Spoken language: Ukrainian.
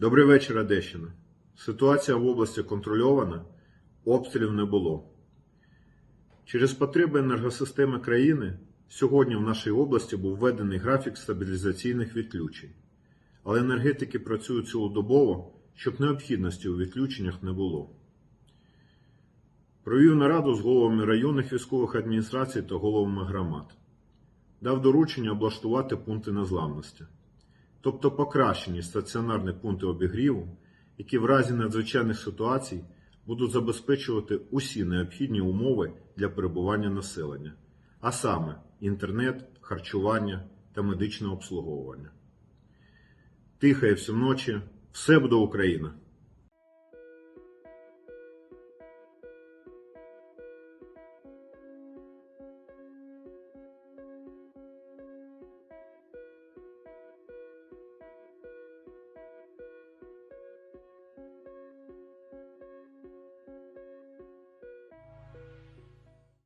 Добрий вечір, Одещина. Ситуація в області контрольована, обстрілів не було. Через потреби енергосистеми країни сьогодні в нашій області був введений графік стабілізаційних відключень. Але енергетики працюють цілодобово, щоб необхідності у відключеннях не було. Провів нараду з головами районних військових адміністрацій та головами громад. Дав доручення облаштувати пункти незламності тобто покращені стаціонарні пункти обігріву, які в разі надзвичайних ситуацій будуть забезпечувати усі необхідні умови для перебування населення, а саме інтернет, харчування та медичне обслуговування. Тихає всю ночі, все буде Україна!